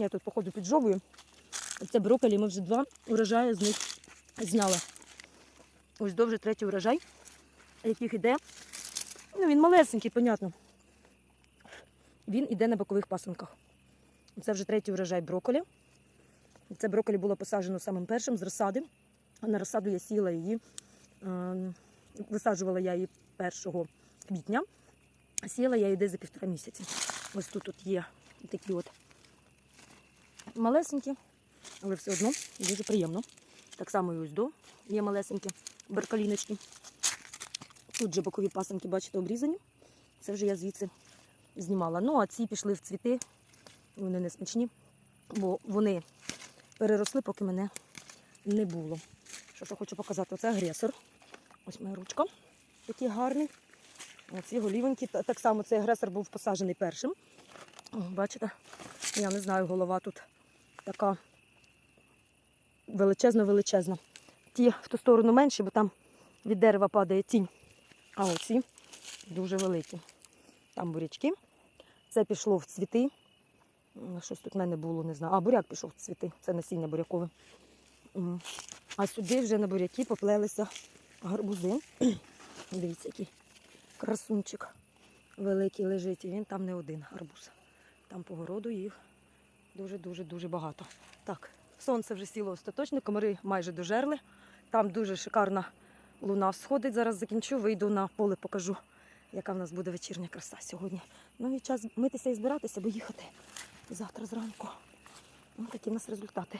Я тут, походу, піджовую. Це брокколі, ми вже два урожаї з них зняли. Ось довже третій урожай, яких іде. Ну, він малесенький, понятно. Він іде на бокових пасинках. Це вже третій урожай брокколі. Це брокколі було посаджено самим першим з розсади. А на розсаду я сіяла її, е, висаджувала я її 1 квітня, а сіяла я її десь за півтора місяці. Ось тут, тут є такі от малесенькі, але все одно дуже приємно. Так само і ось до є малесенькі баркаліночки. Тут же бокові пасенки, бачите, обрізані. Це вже я звідси знімала. Ну, а ці пішли в цвіти, вони не смачні, бо вони переросли, поки мене не було. Що ж я хочу показати? Оце агресор. Ось моя ручка. Такий гарний. Оці голівенькі. Так само цей агресор був посаджений першим. Бачите? Я не знаю, голова тут така величезна-величезна. Ті в ту сторону менші, бо там від дерева падає тінь. А оці дуже великі. Там бурячки. Це пішло в цвіти. Щось тут в мене було, не знаю. А, буряк пішов в цвіти. Це насіння бурякове. А сюди вже на буряки поплелися гарбузи. Дивіться, який красунчик великий лежить. І він там не один гарбуз. Там по городу їх дуже-дуже-дуже багато. Так, сонце вже сіло остаточно, комари майже дожерли. Там дуже шикарна луна сходить. Зараз закінчу, вийду на поле, покажу, яка в нас буде вечірня краса сьогодні. Ну і час митися і збиратися, бо їхати завтра зранку. Ну, такі в нас результати.